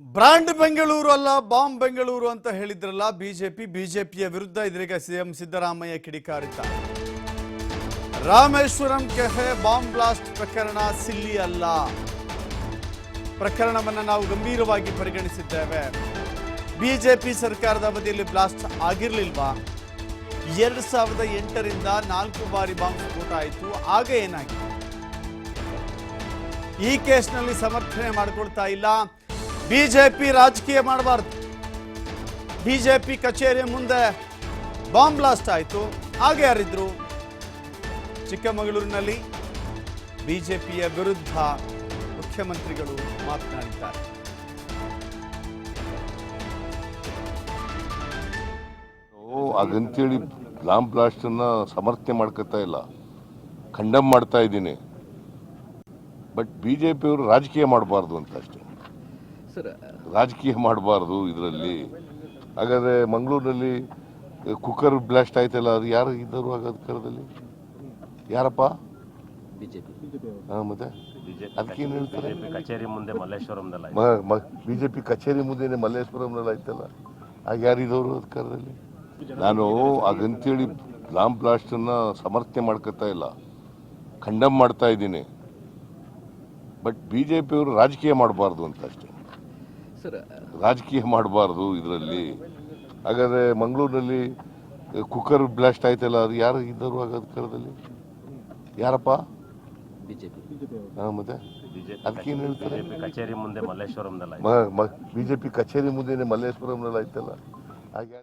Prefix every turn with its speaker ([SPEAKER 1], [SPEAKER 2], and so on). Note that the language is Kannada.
[SPEAKER 1] ಬ್ರಾಂಡ್ ಬೆಂಗಳೂರು ಅಲ್ಲ, ಬಾಂಬ್ ಬೆಂಗಳೂರು ಅಂತ ಹೇಳಿದ್ರಲ್ಲ ಬಿಜೆಪಿ. ಬಿಜೆಪಿಯ ವಿರುದ್ಧ ಇದೀಗ ಸಿಎಂ ಸಿದ್ದರಾಮಯ್ಯ ಕಿಡಿಕಾರಿತ. ರಾಮೇಶ್ವರಂ ಕೆಫೆ ಬಾಂಬ್ ಬ್ಲಾಸ್ಟ್ ಪ್ರಕರಣ ಸಿಲ್ಲಿ ಅಲ್ಲ. ಪ್ರಕರಣವನ್ನು ನಾವು ಗಂಭೀರವಾಗಿ ಪರಿಗಣಿಸಿದ್ದೇವೆ. ಬಿಜೆಪಿ ಸರ್ಕಾರದ ಅವಧಿಯಲ್ಲಿ ಬ್ಲಾಸ್ಟ್ ಆಗಿರಲಿಲ್ವಾ? ಎರಡು ಸಾವಿರದ ಎಂಟರಿಂದ ನಾಲ್ಕು ಬಾರಿ ಬಾಂಬ್ ಸ್ಫೋಟ ಆಯಿತು. ಆಗ ಏನಾಗಿದೆ? ಈ ಕೇಸ್ನಲ್ಲಿ ಸಮರ್ಥನೆ ಮಾಡಿಕೊಳ್ತಾ ಇಲ್ಲ. ಬಿಜೆಪಿ ರಾಜಕೀಯ ಮಾಡಬಾರ್ದು. ಬಿಜೆಪಿ ಕಚೇರಿ ಮುಂದೆ ಬಾಂಬ್ ಬ್ಲಾಸ್ಟ್ ಆಯಿತು. ಹಾಗೆ ಯಾರಿದ್ರು? ಚಿಕ್ಕಮಗಳೂರಿನಲ್ಲಿ ಬಿಜೆಪಿಯ ವಿರುದ್ಧ ಮುಖ್ಯಮಂತ್ರಿಗಳು ಮಾತನಾಡಿದ್ದಾರೆ.
[SPEAKER 2] ಹಾಗಂತೇಳಿ ಬ್ಲಾಸ್ಟ್ ಬ್ಲಾಸ್ಟನ್ನು ಸಮರ್ಥನೆ ಮಾಡ್ಕೊತಾ ಇಲ್ಲ. ಖಂಡಮ್ ಮಾಡ್ತಾ ಇದ್ದೀನಿ. ಬಟ್ ಬಿ ಜೆ ಪಿಯವರು ರಾಜಕೀಯ ಮಾಡಬಾರ್ದು ಅಂತ ಅಷ್ಟೇ. ರಾಜಕೀಯ ಮಾಡಬಾರ್ದು ಇದರಲ್ಲಿ. ಹಾಗಾದ್ರೆ ಮಂಗಳೂರಿನಲ್ಲಿ ಕುಕ್ಕರ್ ಬ್ಲಾಸ್ಟ್ ಆಯ್ತಲ್ಲ ಅದು ಯಾರು ಇದ್ದರು ಆಗ ಅಧಿಕಾರದಲ್ಲಿ ಯಾರಪ್ಪ?
[SPEAKER 3] ಬಿಜೆಪಿ.
[SPEAKER 2] ಹಾಂ ಮತ್ತೆ? ಅದಕ್ಕೇನು ಹೇಳ್ತಾರೆ?
[SPEAKER 4] ಬಿಜೆಪಿ ಕಚೇರಿ ಮುಂದೆ ಮಲ್ಲೇಶ್ವರಂದಲ್ಲಿ
[SPEAKER 2] ಬಿ ಜೆ ಪಿ ಕಚೇರಿ ಮುಂದೆ ಮಲ್ಲೇಶ್ವರಂನಲ್ಲಿ ಆಯ್ತಲ್ಲ? ಆಗ ಯಾರಿದವರು ಅಧಿಕಾರದಲ್ಲಿ ನಾನು ಹಾಗಂತೇಳಿ ಬಾಂಬ್ ಬ್ಲಾಸ್ಟನ್ನು ಸಮರ್ಥನೆ ಮಾಡ್ಕೊತಾ ಇಲ್ಲ. ಖಂಡಮ್ ಮಾಡ್ತಾ ಇದ್ದೀನಿ. ಬಟ್ ಬಿ ಜೆ ಪಿಯವರು ರಾಜಕೀಯ ಮಾಡಬಾರ್ದು ಅಂತ ಅಷ್ಟೇ. ರಾಜಕೀಯ ಮಾಡಬಾರ್ದು ಇದರಲ್ಲಿ. ಹಾಗಾದ್ರೆ ಮಂಗಳೂರಿನಲ್ಲಿ ಕುಕ್ಕರ್ ಬ್ಲಾಸ್ಟ್ ಆಯ್ತಲ್ಲ ಅದು ಯಾರು ಇದ್ದರು ಆಗ ಅಧಿಕಾರದಲ್ಲಿ ಯಾರಪ್ಪ?
[SPEAKER 3] ಬಿಜೆಪಿ.
[SPEAKER 2] ಹಾಂ ಮತ್ತೆ? ಅದಕ್ಕೇನು ಹೇಳ್ತಾರೆ?
[SPEAKER 4] ಬಿಜೆಪಿ ಕಚೇರಿ ಮುಂದೆ ಮಲ್ಲೇಶ್ವರಂ
[SPEAKER 2] ಬಿ ಜೆ ಪಿ ಕಚೇರಿ ಮುಂದೆ ಮಲ್ಲೇಶ್ವರಂನಲ್ಲಿ ಆಯ್ತಲ್ಲ ಹಾಗೆ